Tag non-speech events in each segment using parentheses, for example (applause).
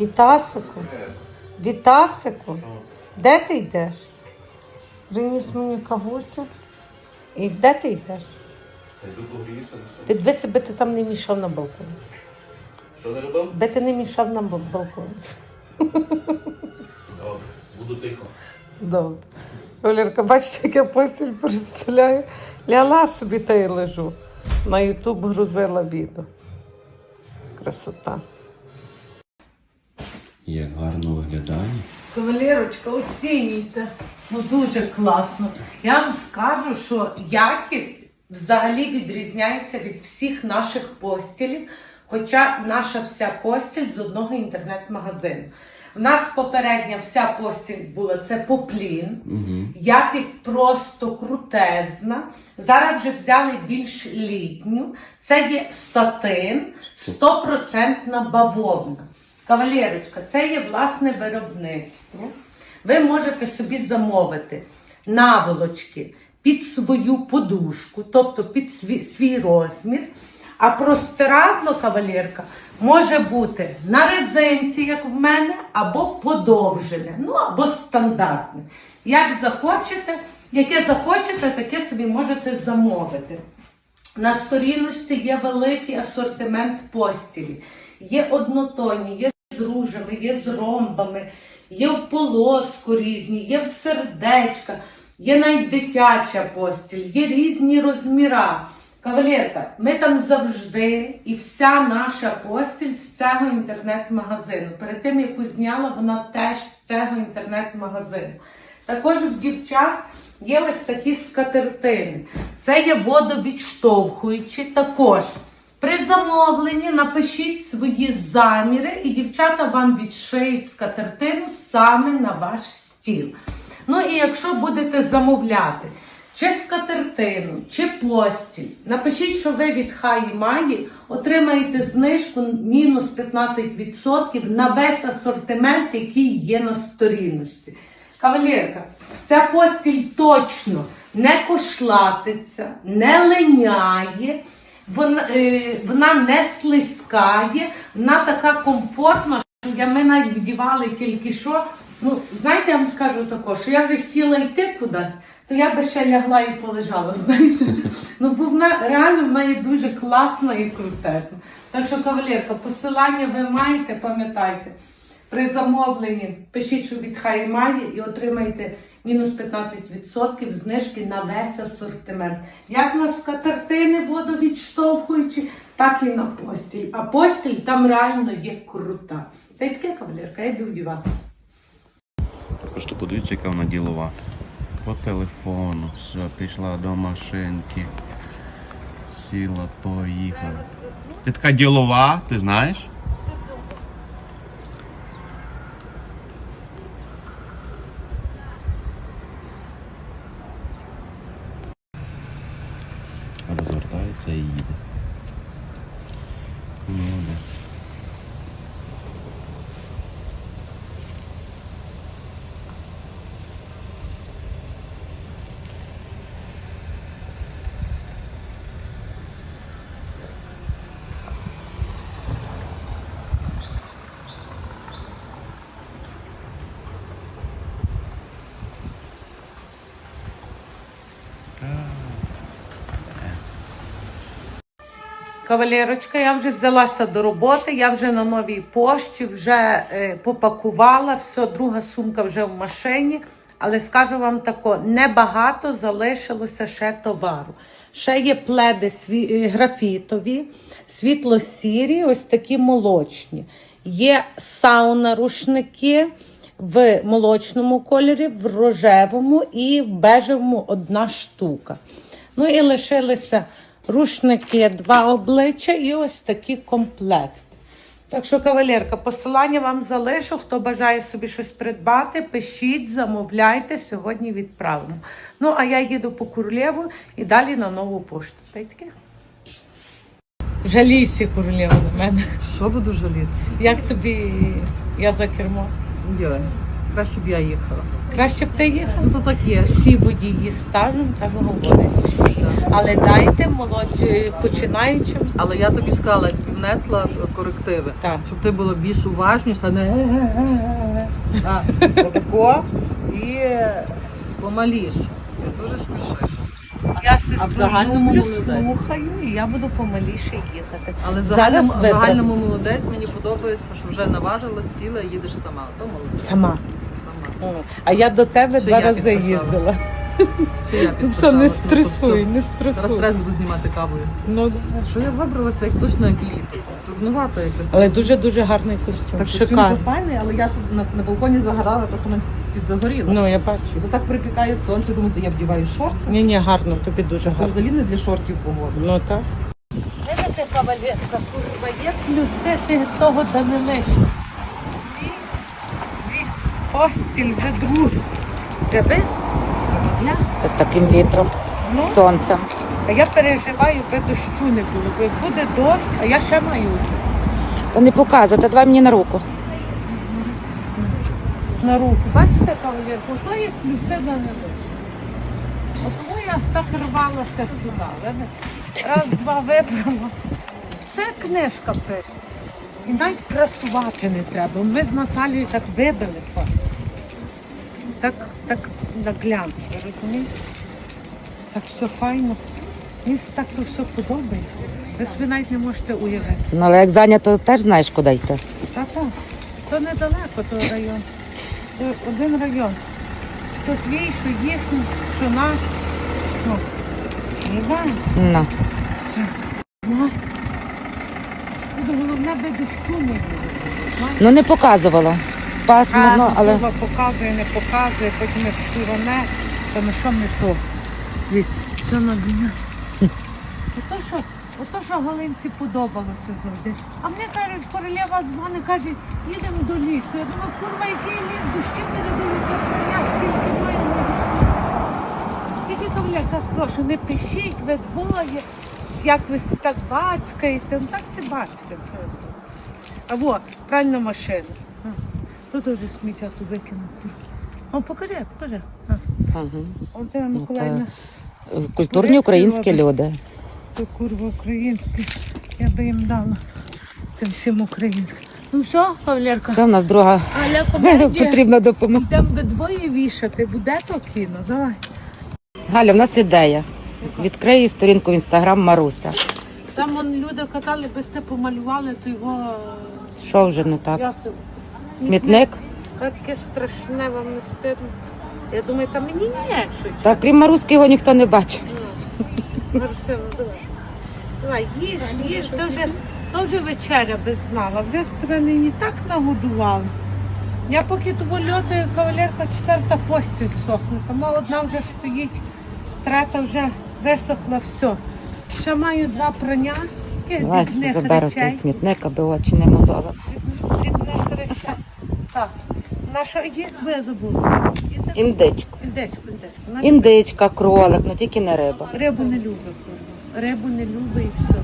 Вітасику. Вітасику. Де ти йдеш? Приніс мені кавусю. І де ти йдеш? Ти дивися, себе ти там не мішав на балконі. Що не робив? Би ти не мішав на бал- балконі. Добре, буду тихо. Добре. Валерка, бачите, як я постіль представляю. Ляла собі та й лежу. На Ютуб грузила відео. Красота. Як гарно виглядає. Кавалерочка, оцінюйте. Ну дуже класно. Я вам скажу, що якість взагалі відрізняється від всіх наших постілів, хоча наша вся постіль з одного інтернет-магазину. У нас попередня вся постіль була це поплін. Якість просто крутезна. Зараз вже взяли більш літню. Це є сатин, 100% бавовна. Кавалерочка, це є власне виробництво. Ви можете собі замовити наволочки під свою подушку, тобто під свій, свій розмір. А простирадло кавалерка може бути на резинці, як в мене, або подовжене, ну або стандартне. Як захочете, яке захочете, таке собі можете замовити. На сторіночці є великий асортимент постілі. Є однотонні, є з ружами, є з ромбами, є в полоску різні, є в сердечка, є навіть дитяча постіль, є різні розміра. Кавалерка, ми там завжди, і вся наша постіль з цього інтернет-магазину. Перед тим, яку зняла, вона теж з цього інтернет-магазину. Також в дівчат є ось такі скатертини. Це є водовідштовхуючі також. При замовленні напишіть свої заміри, і дівчата вам відшиють скатертину саме на ваш стіл. Ну і якщо будете замовляти чи скатертину, чи постіль, напишіть, що ви від Хаї Маї отримаєте знижку мінус 15% на весь асортимент, який є на сторіночці. Кавалерка, ця постіль точно не кошлатиться, не линяє, вона, е, вона не слизькає, вона така комфортна, що ми навіть вдівали тільки що. Ну, знаєте, я вам скажу тако, що я вже хотіла йти кудись, то я би ще лягла і полежала, (laughs) знаєте. Ну, бо вона реально вона є дуже класна і крутесна. Так що, кавалерка, посилання ви маєте, пам'ятайте. При замовленні пишіть, що від Хаймаї і отримаєте мінус 15% знижки на весь асортимент. Як на скатертини водовідштовхуючі, так і на постіль. А постіль там реально є крута. Та й таке кавалерка, я йду вдівати. Просто подивіться, яка вона ділова. По телефону, все, пішла до машинки. Сіла, поїхала. Ти така ділова, ти знаєш? Розвертається і їде. Молодець. Кавалерочка, я вже взялася до роботи, я вже на новій пошті, вже е, попакувала, все, друга сумка вже в машині. Але скажу вам тако, небагато залишилося ще товару. Ще є пледи сві, е, графітові, світло-сірі, ось такі молочні. Є сауна рушники в молочному кольорі, в рожевому і в бежевому одна штука. Ну і лишилися рушники, два обличчя і ось такі комплекти. Так що, кавалерка, посилання вам залишу. Хто бажає собі щось придбати, пишіть, замовляйте, сьогодні відправимо. Ну, а я їду по Курлєву і далі на нову пошту. Та й таке. Жалійся, Курлєва, на мене. Що буду жаліти? Як тобі я за кермо? Йой, краще б я їхала. Краще б ти їхав? Ну то так є. Всі водії стажем так говорять. Всі. Але дайте молодші починаючим. Але я тобі сказала, я тобі внесла корективи. Так. Щоб ти була більш уважніша, не а, отако і помаліш. Ти дуже смішиш. Я а в загальному люблю, молодець. слухаю, і я буду помаліше їхати. Але в загальному, в загальному молодець мені подобається, що вже наважилась, сіла і їдеш сама. То молодець. Сама. А я до тебе Що два я рази підписала. їздила. Що я (laughs) Ну все, не підписалась, ну, то стресуй, все. не Зараз стресуй. стрес буду знімати кавою. Ну, Що я вибралася як точно як літо. Турнувато якось. але дуже-дуже гарний костюм. Так костюм Шикарний. то файний, але я собі на, на балконі загорала, трохи мене підзагоріла. Ну, я бачу. І то так припікає сонце, думаю, я вдіваю шорти. Ні, ні, гарно, тобі дуже То гарно. взагалі не для шортів погода. Ну так. Видите, кавалерка, курва, є плюси ти того та не лиш. Вже другий. Дивись, корабля. з таким вітром, Ну, сонцем. а я переживаю, би дощу не було, бо як буде дощ, а я ще маю Та не показуйте, давай мені на руку. на руку. Бачите, кавалерку, то є плюси до не лиш. От тому я так рвалася сюди. Раз, два вибрала. Це книжка пише. І навіть прасувати не треба. Ми з Наталією так вибили фото. Так, так на глянц, ви розумієте? Так все файно. Мені так то все подобає. Ви собі навіть не можете уявити. Ну, але як зайнято, теж знаєш, куди йти. Та так, то недалеко той район. То один район. Що твій, що їхній, що наш. Ну, не знаю. Ну. Ну, Головне би дощу не ну не показувало. Пасмурно, А, але показує, не показує, потім як шуроне, то на що не то. Дивіться, все на дня. (laughs) Ото що, ото що Галинці подобалося завжди. А мені кажуть, королева дзвонить, каже, їдемо до лісу. Я думаю, курва, який ліс, дощі передаються, я скільки маю. Тільки кавляка, прошу, не пишіть, ви двоє, як ви так бацькаєте. Ну так все бацькаєте. А во, пральна машина. А, Тут уже сміття тут викинути. О, покажи, покажи. А, Ага. Антона Ну, Миколаївна, культурні українські люди. то курва українські. Я би їм дала. Тим всім українським. Ну все, кавалерка. Це в нас друга Аля комедія. (laughs) потрібна допомога. Ви двоє вішати. Буде то кіно, давай. Галя, в нас ідея. Відкрий сторінку в інстаграм Маруся. Там вон люди казали, би сте помалювали, то його Що вже не так? як Смітник? Таке страшне вам не стидно. Я думаю, та мені ні, що Та крім Маруськи його ніхто не бачить. Марсило, давай. Давай, їж, їж, то вже, то вже вечеря без знала. Вже з тебе нині так нагодували. Я поки того льотаю, кавалерка четверта постіль сохне. Тому одна вже стоїть, трета вже висохла, все. Ще маю два прання, Давай заберу той смітник, аби очі не мозоли. Дрібних речей. Так, наша їсть, бо я забула. Індичку, Індичку. індичку. Індичка, кролик, ну тільки не риба. Рибу не любить. курва. Рибу не любить і все.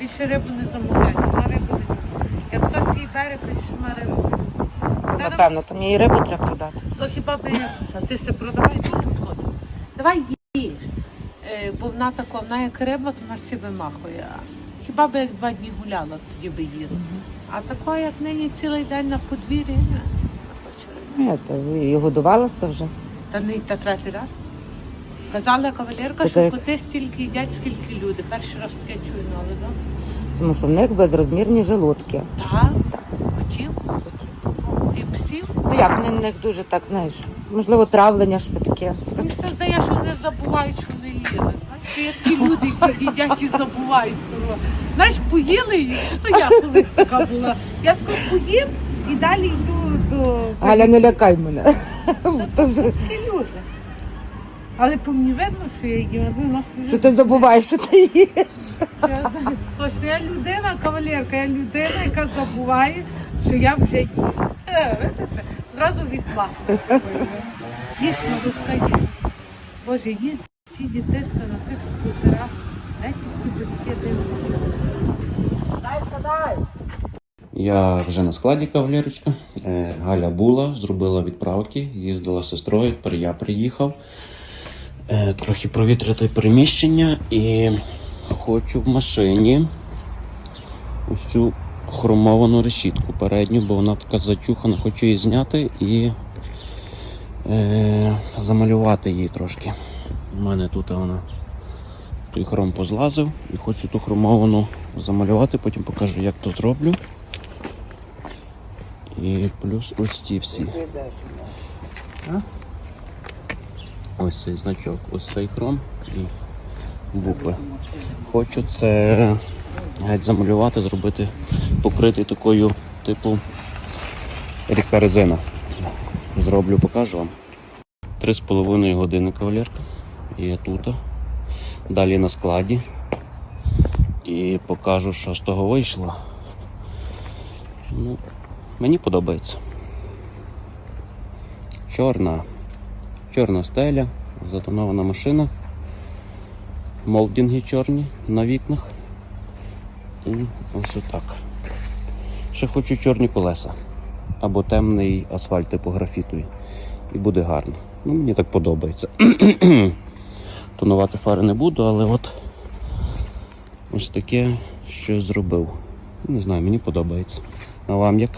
Більше рибу не замовляють. На рибу не любить. Як хтось їй бере, то що на рибу. не любить. Напевно, мені і рибу треба продати. То хіба би а ти се продавай тут входить. Давай їж. Бо вона така, вона як риба, то вона всі вимахує. Хіба би як два дні гуляла, тоді би їсти. А така, як нині цілий день на подвір'ї, не. Ні, то і годувалася вже. Та не та третій раз. Казала кавалерка, що так. коти стільки їдять, скільки люди. Перший раз таке чую, ну, але ну. Тому що в них безрозмірні желудки. Так, котів і псів. Ну як, вони в них дуже так, знаєш, можливо, травлення таке. Мені все здає, що вони забувають, що вони їли. Це ті люди, які їдять і забувають. Знаєш, поїли, і то я колись така була. Я тако поїм і далі йду до Галя, не лякай мене. Вже, люди. Але по мені видно, що я їм. а у нас що ти забуваєш, що ти їш. Я То що я людина, кавалерка, я людина, яка забуває, що я вже їм. Е? Зразу відпасти. Їж на є. Боже, їсть ці дітиська на тих скутерах. Дайте собі таке дивно. Я вже на складі кавалерочка. Е, Галя була, зробила відправки, їздила з сестрою, тепер я приїхав. е, трохи провітрити приміщення і хочу в машині ось цю хромовану решітку передню, бо вона така зачухана, хочу її зняти і е, замалювати її трошки. У мене тут вона той хром позлазив і хочу ту хромовану замалювати, потім покажу, як то зроблю. І плюс ось ці всі. Ось цей значок, ось цей хром і букви. Хочу це геть замалювати, зробити, покрити такою типу рідка резина. Зроблю, покажу вам. Три з половиною години кавалерка. Є тут. Далі на складі. І покажу, що з того вийшло. Ну, мені подобається. Чорна. Чорна стеля, затонована машина. Молдинги чорні на вікнах. І ось отак. Ще хочу чорні колеса. Або темний асфальт типу графітовий. І буде гарно. Ну, мені так подобається. (clears throat) Тонувати фари не буду, але от ось таке щось зробив. Не знаю, мені подобається. А вам як?